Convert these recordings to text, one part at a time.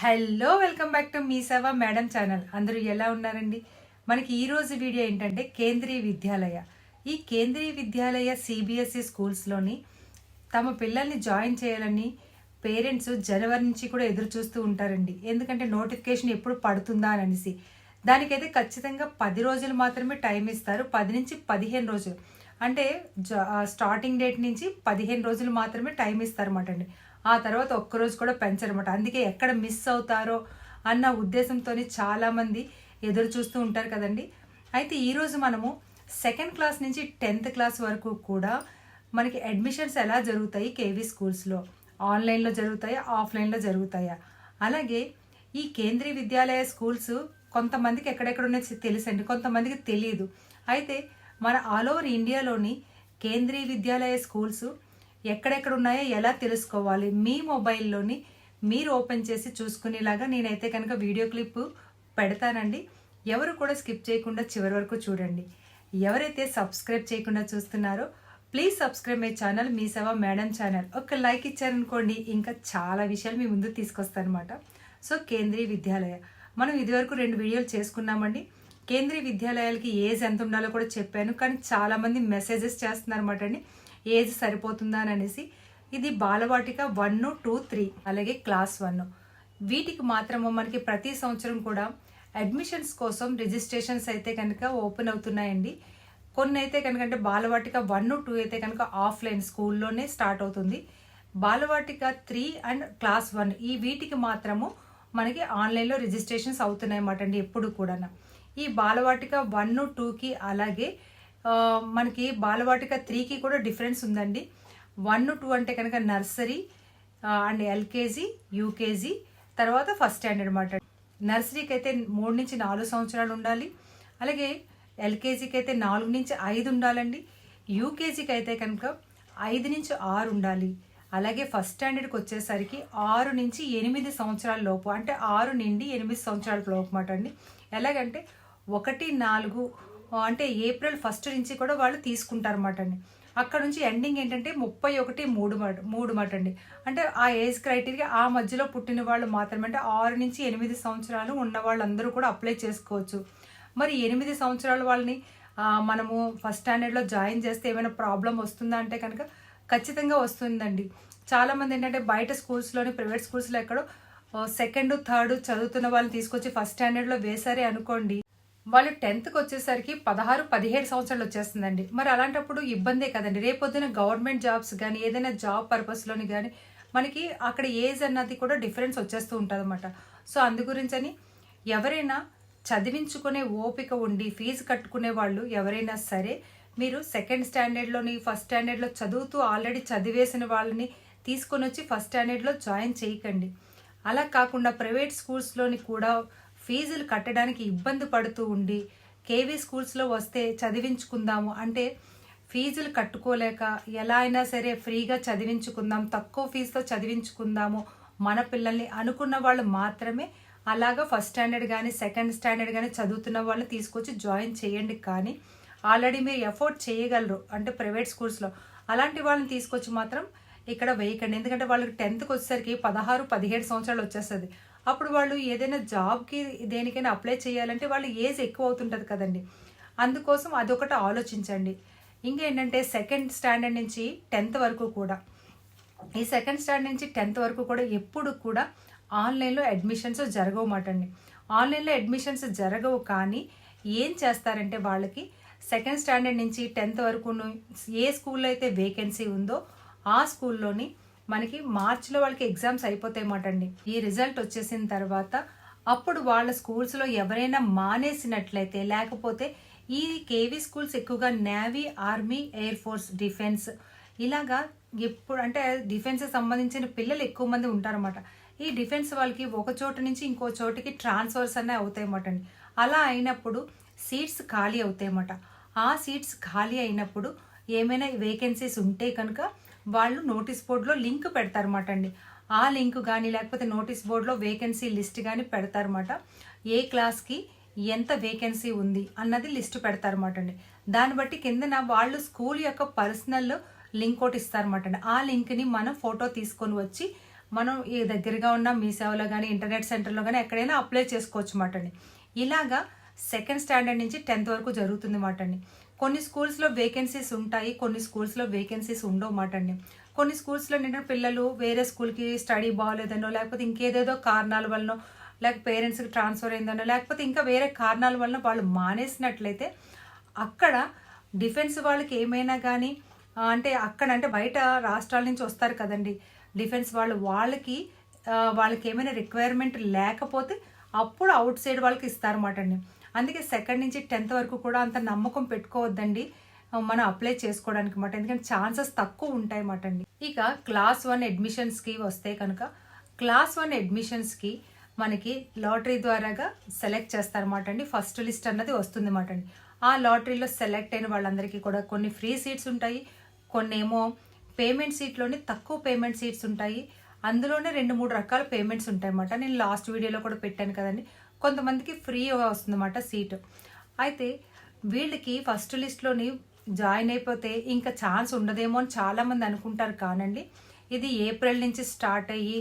Hello welcome back to Mee Seva madam channel. అందరూ ఎలా ఉన్నారండి? మనకి ఈరోజు వీడియో ఏంటంటే కేంద్రీయ విద్యాలయ. ఈ కేంద్రీయ విద్యాలయ సిబిఎస్ఈ స్కూల్స్లోని తమ పిల్లల్ని జాయిన్ చేయాలని పేరెంట్స్ జనవరి నుంచి కూడా ఎదురు చూస్తూ ఉంటారండి. ఎందుకంటే నోటిఫికేషన్ ఎప్పుడు పడుతుందా అని అనేసి. దానికైతే ఖచ్చితంగా పది రోజులు మాత్రమే టైం ఇస్తారు. పది నుంచి పదిహేను రోజులు. అంటే స్టార్టింగ్ డేట్ నుంచి పదిహేను రోజులు మాత్రమే టైం ఇస్తారన్నమాట అండి. ఆ తర్వాత ఒక్కరోజు కూడా పెంచరమాట అందుకే ఎక్కడ మిస్ అవుతారో అన్న ఉద్దేశంతో చాలామంది ఎదురు చూస్తూ ఉంటారు కదండి. అయితే ఈరోజు మనము సెకండ్ క్లాస్ నుంచి టెన్త్ క్లాస్ వరకు కూడా మనకి అడ్మిషన్స్ ఎలా జరుగుతాయి కేవీ స్కూల్స్లో? ఆన్లైన్లో జరుగుతాయా? ఆఫ్లైన్లో జరుగుతాయా? అలాగే ఈ కేంద్రీయ విద్యాలయ స్కూల్స్ కొంతమందికి ఎక్కడెక్కడ ఉన్నాయో తెలుసండి. కొంతమందికి తెలియదు అయితే మన ఆల్ ఓవర్ ఇండియాలోని కేంద్రీయ విద్యాలయ స్కూల్స్ ఎక్కడెక్కడ ఉన్నాయో ఎలా తెలుసుకోవాలి? మీ మొబైల్లోని మీరు ఓపెన్ చేసి చూసుకునేలాగా నేనైతే కనుక వీడియో క్లిప్ పెడతానండి. ఎవరు కూడా స్కిప్ చేయకుండా చివరి వరకు చూడండి. ఎవరైతే సబ్స్క్రైబ్ చేయకుండా చూస్తున్నారో please subscribe my channel Mee Seva madam channel. ఒక లైక్ ఇచ్చారనుకోండి ఇంకా చాలా విషయాలు మీ ముందు తీసుకొస్తానమాట సో కేంద్రీయ విద్యాలయ. మనం ఇదివరకు రెండు వీడియోలు చేసుకున్నామండి. కేంద్రీయ విద్యాలయాలకి ఏజ్ ఎంత ఉండాలో కూడా చెప్పాను. కానీ చాలామంది మెసేజెస్ చేస్తున్నారన్నమాట అండి. ఏజ్ సరిపోతుందా అని అనేసి ఇది బాలవాటిక వన్ టూ త్రీ అలాగే క్లాస్ వన్ వీటికి మాత్రము మనకి ప్రతి సంవత్సరం కూడా అడ్మిషన్స్ కోసం రిజిస్ట్రేషన్స్ అయితే కనుక ఓపెన్ అవుతున్నాయండి. కొన్ని అయితే కనుక అంటే బాలవాటిక వన్ టూ అయితే కనుక ఆఫ్లైన్ స్కూల్లోనే స్టార్ట్ అవుతుంది. Balvatika three and class one ఈ వీటికి మాత్రము మనకి ఆన్లైన్లో రిజిస్ట్రేషన్స్ అవుతున్నాయి అన్నమాట అండి ఎప్పుడు కూడా ఈ బాలవాటిక వన్ టూకి అలాగే మనకి బాలవాటిక త్రీకి కూడా డిఫరెన్స్ ఉందండి. వన్ టూ అంటే కనుక నర్సరీ అండ్ ఎల్కేజీ యూకేజీ తర్వాత ఫస్ట్ స్టాండర్డ్ అనమాట నర్సరీకి అయితే మూడు నుంచి నాలుగు సంవత్సరాలు ఉండాలి. అలాగే ఎల్కేజీకి అయితే నాలుగు నుంచి ఐదు ఉండాలండి. యూకేజీకి అయితే కనుక ఐదు నుంచి ఆరు ఉండాలి. అలాగే ఫస్ట్ స్టాండర్డ్కి వచ్చేసరికి ఆరు నుంచి ఎనిమిది సంవత్సరాల లోపు అంటే ఆరు నుండి ఎనిమిది సంవత్సరాల లోపు మాట అండి. ఎలాగంటే ఒకటి నాలుగు అంటే ఏప్రిల్ ఫస్ట్ నుంచి కూడా వాళ్ళు తీసుకుంటారన్నమాట అండి అక్కడ నుంచి ఎండింగ్ ఏంటంటే ముప్పై ఒకటి మూడు మాట మూడు మాట అండి. అంటే ఆ ఏజ్ క్రైటీరియా ఆ మధ్యలో పుట్టిన వాళ్ళు మాత్రమే. అంటే ఆరు నుంచి ఎనిమిది సంవత్సరాలు ఉన్న వాళ్ళందరూ కూడా అప్లై చేసుకోవచ్చు. మరి ఎనిమిది సంవత్సరాల వాళ్ళని మనము ఫస్ట్ స్టాండర్డ్లో జాయిన్ చేస్తే ఏమైనా ప్రాబ్లం వస్తుందా అంటే కనుక ఖచ్చితంగా వస్తుందండి. చాలామంది ఏంటంటే బయట స్కూల్స్లోని ప్రైవేట్ స్కూల్స్లో ఎక్కడో సెకండ్ థర్డ్ చదువుతున్న వాళ్ళని తీసుకొచ్చి ఫస్ట్ స్టాండర్డ్లో వేశారే అనుకోండి. వాళ్ళు టెన్త్కి వచ్చేసరికి పదహారు పదిహేడు సంవత్సరాలు వచ్చేస్తుందండి. మరి అలాంటప్పుడు ఇబ్బందే కదండి. రేపొద్దున గవర్నమెంట్ జాబ్స్ కానీ ఏదైనా జాబ్ పర్పస్లోని కానీ మనకి అక్కడ ఏజ్ అన్నది కూడా డిఫరెన్స్ వచ్చేస్తూ ఉంటుంది అనమాట సో అందు గురించని ఎవరైనా చదివించుకునే ఓపిక ఉండి ఫీజు కట్టుకునే వాళ్ళు ఎవరైనా సరే మీరు సెకండ్ స్టాండర్డ్లోని ఫస్ట్ స్టాండర్డ్లో చదువుతూ ఆల్రెడీ చదివేసిన వాళ్ళని తీసుకొని వచ్చి ఫస్ట్ స్టాండర్డ్లో జాయిన్ చేయకండి. అలా కాకుండా ప్రైవేట్ స్కూల్స్లోని కూడా ఫీజులు కట్టడానికి ఇబ్బంది పడుతూ ఉండి కేవీ స్కూల్స్లో వస్తే చదివించుకుందాము అంటే ఫీజులు కట్టుకోలేక ఎలా అయినా సరే ఫ్రీగా చదివించుకుందాం తక్కువ ఫీజుతో చదివించుకుందాము మన పిల్లల్ని అనుకున్న వాళ్ళు మాత్రమే అలాగా ఫస్ట్ స్టాండర్డ్ కానీ సెకండ్ స్టాండర్డ్ కానీ చదువుతున్న వాళ్ళని తీసుకొచ్చి జాయిన్ చేయండి. కానీ ఆల్రెడీ మీరు ఎఫోర్డ్ చేయగలరు అంటే ప్రైవేట్ స్కూల్స్లో. అలాంటి వాళ్ళని తీసుకొచ్చి మాత్రం ఇక్కడ వేయకండి. ఎందుకంటే వాళ్ళకి టెన్త్కి వచ్చేసరికి పదహారు పదిహేడు సంవత్సరాలు వచ్చేస్తుంది. అప్పుడు వాళ్ళు ఏదైనా జాబ్కి దేనికైనా అప్లై చేయాలంటే వాళ్ళు ఏజ్ ఎక్కువ అవుతుంటుంది కదండి. అందుకోసం అదొకటి ఆలోచించండి. ఇంకేంటంటే సెకండ్ స్టాండర్డ్ నుంచి టెన్త్ వరకు కూడా. ఈ సెకండ్ స్టాండర్డ్ నుంచి టెన్త్ వరకు కూడా ఎప్పుడు కూడా ఆన్లైన్లో అడ్మిషన్స్ జరగవమాట అండి ఆన్లైన్లో అడ్మిషన్స్ జరగవు కానీ ఏం చేస్తారంటే వాళ్ళకి సెకండ్ స్టాండర్డ్ నుంచి టెన్త్ వరకు ఏ స్కూల్లో అయితే వేకెన్సీ ఉందో ఆ స్కూల్లోని మనకి మార్చిలో వాళ్ళకి ఎగ్జామ్స్ అయిపోతాయన్నమాట అండి. ఈ రిజల్ట్ వచ్చేసిన తర్వాత అప్పుడు వాళ్ళ స్కూల్స్లో ఎవరైనా మానేసినట్లయితే లేకపోతే ఈ కేవీ స్కూల్స్ ఎక్కువగా navy army air force defence ఇలాగా ఎప్పుడు అంటే డిఫెన్స్ సంబంధించిన పిల్లలు ఎక్కువ మంది ఉంటారన్నమాట. ఈ డిఫెన్స్ వాళ్ళకి ఒక చోటు నుంచి ఇంకో చోటికి ట్రాన్స్ఫర్స్ అనే అవుతాయన్నమాట అండి. అలా అయినప్పుడు సీట్స్ ఖాళీ అవుతాయన్నమాట ఆ సీట్స్ ఖాళీ అయినప్పుడు ఏమైనా వేకెన్సీస్ ఉంటే కనుక వాళ్ళు నోటీస్ బోర్డులో లింక్ పెడతారన్నమాట అండి. ఆ లింక్ కానీ లేకపోతే నోటీస్ బోర్డులో వేకెన్సీ లిస్ట్ కానీ పెడతారన్నమాట. ఏ క్లాస్కి ఎంత వేకెన్సీ ఉంది అన్నది లిస్ట్ పెడతారన్నమాట అండి. దాన్ని బట్టి కిందన వాళ్ళు స్కూల్ యొక్క పర్సనల్ లింక్ ఒకటి ఇస్తారన్నమాట అండి. ఆ లింక్ని మనం ఫోటో తీసుకొని వచ్చి మనం ఈ దగ్గరగా ఉన్న మీ సేవలో కానీ ఇంటర్నెట్ సెంటర్లో కానీ ఎక్కడైనా అప్లై చేసుకోవచ్చు మాట అండి. ఇలాగా సెకండ్ స్టాండర్డ్ నుంచి టెన్త్ వరకు జరుగుతుంది మాట అండి. కొన్ని స్కూల్స్లో వేకెన్సీస్ ఉంటాయి కొన్ని స్కూల్స్లో వేకెన్సీస్ ఉండవు మాట అండి. కొన్ని స్కూల్స్లో ఏంటంటే పిల్లలు వేరే స్కూల్కి స్టడీ బాగోలేదనో లేకపోతే ఇంకేదేదో కారణాల వలన లేక పేరెంట్స్కి ట్రాన్స్ఫర్ అయిందనో లేకపోతే ఇంకా వేరే కారణాల వలన వాళ్ళు మానేసినట్లయితే అక్కడ డిఫెన్స్ వాళ్ళకి ఏమైనా కానీ అంటే అక్కడ అంటే బయట రాష్ట్రాల నుంచి వస్తారు కదండి. డిఫెన్స్ వాళ్ళు వాళ్ళకి వాళ్ళకి ఏమైనా రిక్వైర్మెంట్ లేకపోతే అప్పుడు అవుట్ సైడ్ వాళ్ళకి ఇస్తారన్నమాట అండి. అందుకే సెకండ్ నుంచి టెన్త్ వరకు కూడా అంత నమ్మకం పెట్టుకోవద్దండి. మనం అప్లై చేసుకోవడానికి మాట. ఎందుకంటే ఛాన్సెస్ తక్కువ ఉంటాయి మాట అండి. ఇక క్లాస్ వన్ అడ్మిషన్స్కి వస్తే కనుక క్లాస్ వన్ అడ్మిషన్స్కి మనకి లాటరీ ద్వారాగా సెలెక్ట్ చేస్తారన్నమాట అండి. ఫస్ట్ లిస్ట్ అన్నది వస్తుంది అన్నమాట అండి. ఆ లాటరీలో సెలెక్ట్ అయిన వాళ్ళందరికీ కూడా కొన్ని ఫ్రీ సీట్స్ ఉంటాయి. కొన్ని ఏమో పేమెంట్ సీట్లోనే తక్కువ పేమెంట్ సీట్స్ ఉంటాయి. అందులోనే రెండు మూడు రకాల పేమెంట్స్ ఉంటాయి అన్నమాట నేను లాస్ట్ వీడియోలో కూడా పెట్టాను కదండి. కొంతమందికి ఫ్రీగా వస్తుందన్నమాట సీట్ అయితే వీళ్ళకి ఫస్ట్ లిస్ట్లోని జాయిన్ అయిపోతే ఇంకా ఛాన్స్ ఉండదేమో అని చాలామంది అనుకుంటారు కానండి. ఇది ఏప్రిల్ నుంచి స్టార్ట్ అయ్యి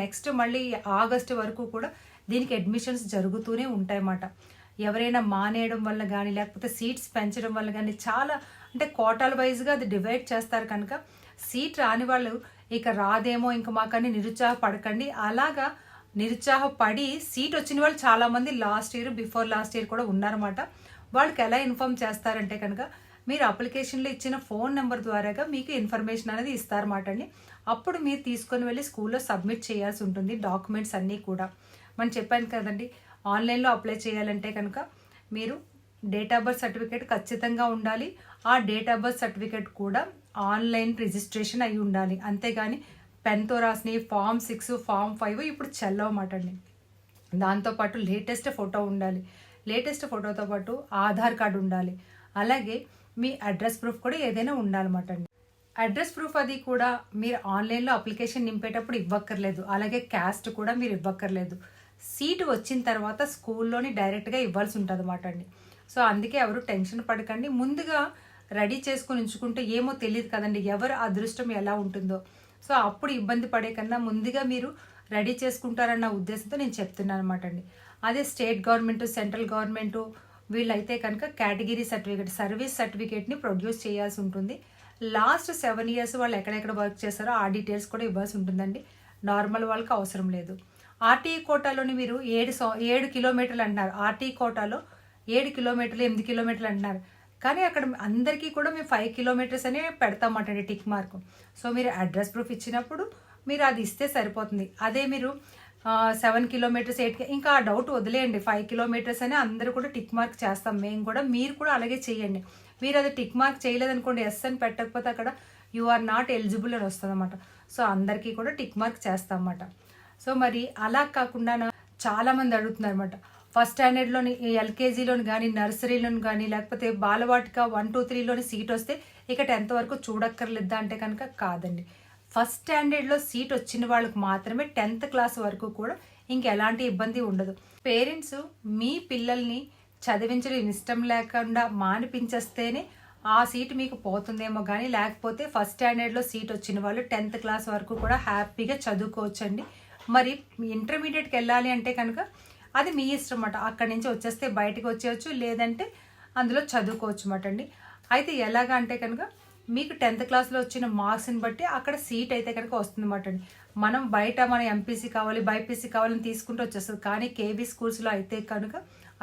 నెక్స్ట్ మళ్ళీ ఆగస్ట్ వరకు కూడా దీనికి అడ్మిషన్స్ జరుగుతూనే ఉంటాయన్నమాట. ఎవరైనా మానేయడం వల్ల కానీ లేకపోతే సీట్స్ పెంచడం వల్ల కానీ చాలా అంటే కోటాల వైజ్గా అది డివైడ్ చేస్తారు కనుక సీట్ రాని వాళ్ళు ఇక రాదేమో ఇంక మాకని నిరుత్సాహపడకండి. అలాగా నిరుత్సాహపడి సీట్ వచ్చిన వాళ్ళు చాలామంది last year before last year కూడా ఉన్నారన్నమాట. వాళ్ళకి ఎలా ఇన్ఫామ్ చేస్తారంటే కనుక మీరు అప్లికేషన్లో ఇచ్చిన ఫోన్ నెంబర్ ద్వారాగా మీకు ఇన్ఫర్మేషన్ అనేది ఇస్తారన్నమాట అండి. అప్పుడు మీరు తీసుకొని వెళ్ళి స్కూల్లో సబ్మిట్ చేయాల్సి ఉంటుంది డాక్యుమెంట్స్ అన్నీ కూడా. మనం చెప్పాను కదండి ఆన్లైన్లో అప్లై చేయాలంటే కనుక మీరు డేట్ ఆఫ్ బర్త్ సర్టిఫికేట్ ఖచ్చితంగా ఉండాలి. ఆ డేట్ ఆఫ్ బర్త్ సర్టిఫికేట్ కూడా ఆన్లైన్ రిజిస్ట్రేషన్ అయి ఉండాలి. అంతేగాని పెన్తో రాసినవి ఫామ్ సిక్స్ ఫామ్ ఫైవ్ ఇప్పుడు చెల్లవమాట అండి దాంతోపాటు లేటెస్ట్ ఫోటో ఉండాలి. లేటెస్ట్ ఫోటోతో పాటు ఆధార్ కార్డు ఉండాలి. అలాగే మీ అడ్రస్ ప్రూఫ్ కూడా ఏదైనా ఉండాలన్నమాట అండి అడ్రస్ ప్రూఫ్ అది కూడా మీరు ఆన్లైన్లో అప్లికేషన్ నింపేటప్పుడు ఇవ్వక్కర్లేదు. అలాగే క్యాస్ట్ కూడా మీరు ఇవ్వక్కర్లేదు. సీటు వచ్చిన తర్వాత స్కూల్లోని డైరెక్ట్గా ఇవ్వాల్సి ఉంటుంది అన్నమాట అండి సో అందుకే ఎవరు టెన్షన్ పడకండి. ముందుగా రెడీ చేసుకుని ఉంచుకుంటే ఏమో తెలియదు కదండి. ఎవరు అదృష్టం ఎలా ఉంటుందో. సో అప్పుడు ఇబ్బంది పడే కన్నా ముందుగా మీరు రెడీ చేసుకుంటారన్న ఉద్దేశంతో నేను చెప్తున్నాను అనమాట అండి. అదే స్టేట్ గవర్నమెంట్ సెంట్రల్ గవర్నమెంట్ వీళ్ళైతే కనుక కేటగిరీ సర్టిఫికేట్ సర్వీస్ సర్టిఫికేట్ని ప్రొడ్యూస్ చేయాల్సి ఉంటుంది. లాస్ట్ సెవెన్ ఇయర్స్ వాళ్ళు ఎక్కడెక్కడ వర్క్ చేస్తారో ఆ డీటెయిల్స్ కూడా ఇవ్వాల్సి ఉంటుందండి. నార్మల్ వాళ్ళకి అవసరం లేదు. ఆర్టీఈ కోటాలోని మీరు ఏడు సో ఏడు కిలోమీటర్లు అంటున్నారు. ఆర్టీఈ కోటాలో ఏడు కిలోమీటర్లు ఎనిమిది కిలోమీటర్లు అంటున్నారు. కానీ అక్కడ అందరికీ కూడా మేము ఫైవ్ కిలోమీటర్స్ అనే పెడతామటండి టిక్ మార్క్ సో మీరు అడ్రస్ ప్రూఫ్ ఇచ్చినప్పుడు మీరు అది ఇస్తే సరిపోతుంది. అదే మీరు సెవెన్ కిలోమీటర్స్ ఎయిట్ ఇంకా ఆ డౌట్ వదిలేయండి. ఫైవ్ కిలోమీటర్స్ అని అందరూ కూడా టిక్ మార్క్ చేస్తాం. మేము కూడా మీరు కూడా అలాగే చేయండి. మీరు అది టిక్ మార్క్ చేయలేదనుకోండి ఎస్ అని పెట్టకపోతే అక్కడ యు ఆర్ నాట్ ఎలిజిబుల్ అని వస్తుంది అనమాట సో అందరికీ కూడా టిక్ మార్క్ చేస్తాం అన్నమాట సో మరి అలా కాకుండా చాలామంది అడుగుతున్నారు అనమాట ఫస్ట్ స్టాండర్డ్లోని ఎల్కేజీలోని కానీ నర్సరీలోని కానీ లేకపోతే బాలవాటిక వన్ టూ త్రీలోని సీట్ వస్తే ఇక టెన్త్ వరకు చూడక్కర్లేదా అంటే కనుక కాదండి. ఫస్ట్ స్టాండర్డ్లో సీట్ వచ్చిన వాళ్ళకి మాత్రమే టెన్త్ క్లాస్ వరకు కూడా ఇంకెలాంటి ఇబ్బంది ఉండదు. పేరెంట్స్ మీ పిల్లల్ని చదివించడం ఇష్టం లేకుండా మానిపించేస్తేనే ఆ సీట్ మీకు పోతుందేమో కానీ లేకపోతే ఫస్ట్ స్టాండర్డ్లో సీట్ వచ్చిన వాళ్ళు టెన్త్ క్లాస్ వరకు కూడా హ్యాపీగా చదువుకోవచ్చండి. మరి ఇంటర్మీడియట్కి వెళ్ళాలి అంటే కనుక అది మీ ఇష్టం అన్నమాట. అక్కడి నుంచి వచ్చేస్తే బయటకు వచ్చేయచ్చు లేదంటే అందులో చదువుకోవచ్చు అన్నమాట అండి. అయితే ఎలాగా అంటే కనుక మీకు టెన్త్ క్లాస్లో వచ్చిన మార్క్స్ని బట్టి అక్కడ సీట్ అయితే కనుక వస్తుందన్నమాట అండి. మనం బయట మన ఎంపీసీ కావాలి బైపీసీ కావాలని తీసుకుంటూ వచ్చేస్తుంది. కానీ కేవీ స్కూల్స్లో అయితే కనుక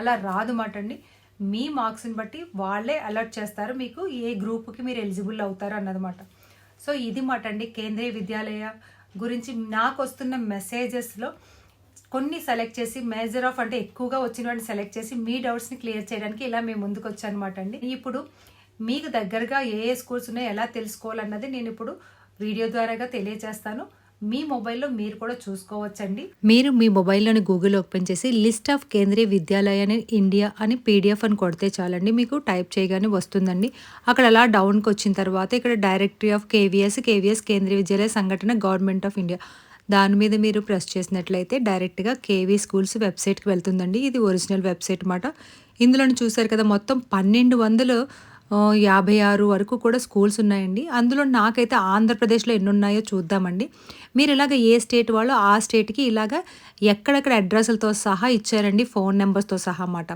అలా రాదు మాట అండి. మీ మార్క్స్ని బట్టి వాళ్ళే అలర్ట్ చేస్తారు. మీకు ఏ గ్రూప్కి మీరు ఎలిజిబుల్ అవుతారు అన్నదన్నమాట సో ఇది మాట అండి. కేంద్రీయ విద్యాలయ గురించి నాకు వస్తున్న మెసేజెస్లో కొన్ని సెలెక్ట్ చేసి మేజర్ ఆఫ్ అంటే ఎక్కువగా వచ్చిన వాటిని సెలెక్ట్ చేసి మీ డౌట్స్ని క్లియర్ చేయడానికి ఇలా మేము ముందుకు వచ్చానమాట అండి. ఇప్పుడు మీకు దగ్గరగా ఏ ఏ స్కూల్స్ ఉన్నాయో ఎలా తెలుసుకోవాలన్నది నేను ఇప్పుడు వీడియో ద్వారాగా తెలియజేస్తాను. మీ మొబైల్లో మీరు కూడా చూసుకోవచ్చండి. మీరు మీ మొబైల్లోని గూగుల్ ఓపెన్ చేసి లిస్ట్ ఆఫ్ కేంద్రీయ విద్యాలయాన్ని ఇండియా అని పీడిఎఫ్ అని కొడితే చాలండి. మీకు టైప్ చేయగానే వస్తుందండి. అక్కడ అలా డౌన్కి వచ్చిన తర్వాత ఇక్కడ directory of KVS KVS Kendriya Vidyalaya సంఘటన గవర్నమెంట్ ఆఫ్ ఇండియా దాని మీద మీరు ప్రెస్ చేసినట్లయితే డైరెక్ట్గా కేవీ స్కూల్స్ వెబ్సైట్కి వెళ్తుందండి. ఇది ఒరిజినల్ వెబ్సైట్ అన్నమాట. ఇందులో చూశారు కదా మొత్తం పన్నెండు వందలు యాభై ఆరు వరకు కూడా స్కూల్స్ ఉన్నాయండి. అందులో నాకైతే ఆంధ్రప్రదేశ్‌లో ఎన్ని ఉన్నాయో చూద్దామండి. మీరు ఇలాగ ఏ స్టేట్ వాళ్ళు ఆ స్టేట్‌కి ఇలాగ ఎక్కడెక్కడ అడ్రస్‌లతో సహా ఇచ్చారండి. ఫోన్ నెంబర్స్తో సహా అన్నమాట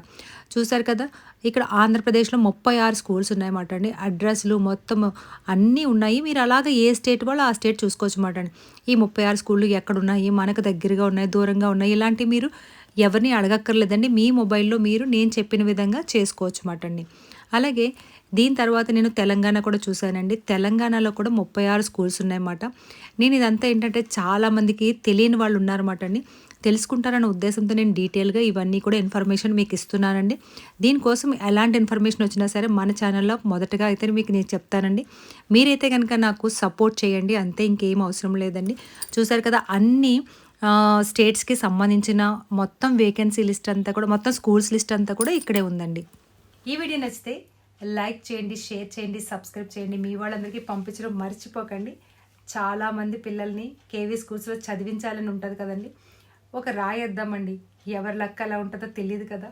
చూసారు కదా! ఇక్కడ ఆంధ్రప్రదేశ్‌లో 36 స్కూల్స్ ఉన్నాయన్నమాట అండి. అడ్రస్‌లు మొత్తం అన్నీ ఉన్నాయి. మీరు అలాగ ఏ స్టేట్ వాళ్ళు ఆ స్టేట్ చూసుకోవచ్చు అన్నమాట అండి. ఈ ముప్పై ఆరు స్కూళ్ళు ఎక్కడున్నాయి, మనకు దగ్గరగా ఉన్నాయి, దూరంగా ఉన్నాయి ఇలాంటివి మీరు ఎవరిని అడగక్కర్లేదండి. మీ మొబైల్‌లో మీరు నేను చెప్పిన విధంగా చేసుకోవచ్చు అన్నమాట అండి. అలాగే దీని తర్వాత నేను తెలంగాణ కూడా చూశానండి తెలంగాణలో కూడా 36 స్కూల్స్ ఉన్నాయన్నమాట. నేను ఇదంతా ఏంటంటే చాలామందికి తెలియని వాళ్ళు ఉన్నారన్నమాట అండి. తెలుసుకుంటారన్న ఉద్దేశంతో నేను డీటెయిల్‌గా ఇవన్నీ కూడా ఇన్ఫర్మేషన్ మీకు ఇస్తున్నానండి. దీనికోసం ఎలాంటి ఇన్ఫర్మేషన్ వచ్చినా సరే మన ఛానల్‌లో మొదటగా అయితే మీకు నేను చెప్తానండి. మీరైతే కనుక నాకు సపోర్ట్ చేయండి అంతే ఇంకేం అవసరం లేదండి. చూసారు కదా! అన్నీ స్టేట్స్‌కి సంబంధించిన మొత్తం వేకెన్సీ లిస్ట్ అంతా కూడా మొత్తం స్కూల్స్ లిస్ట్ అంతా కూడా ఇక్కడే ఉందండి. ఈ వీడియో నచ్చితే లైక్ చేయండి, షేర్ చేయండి, సబ్స్క్రైబ్ చేయండి. మీ వాళ్ళందరికీ పంపించడం మర్చిపోకండి. చాలామంది పిల్లల్ని కేవీ స్కూల్స్‌లో చదివించాలని ఉంటుంది కదండి ఒక రాయేద్దామండి. ఎవరి లక్క ఎలా ఉంటుందో తెలియదు కదా!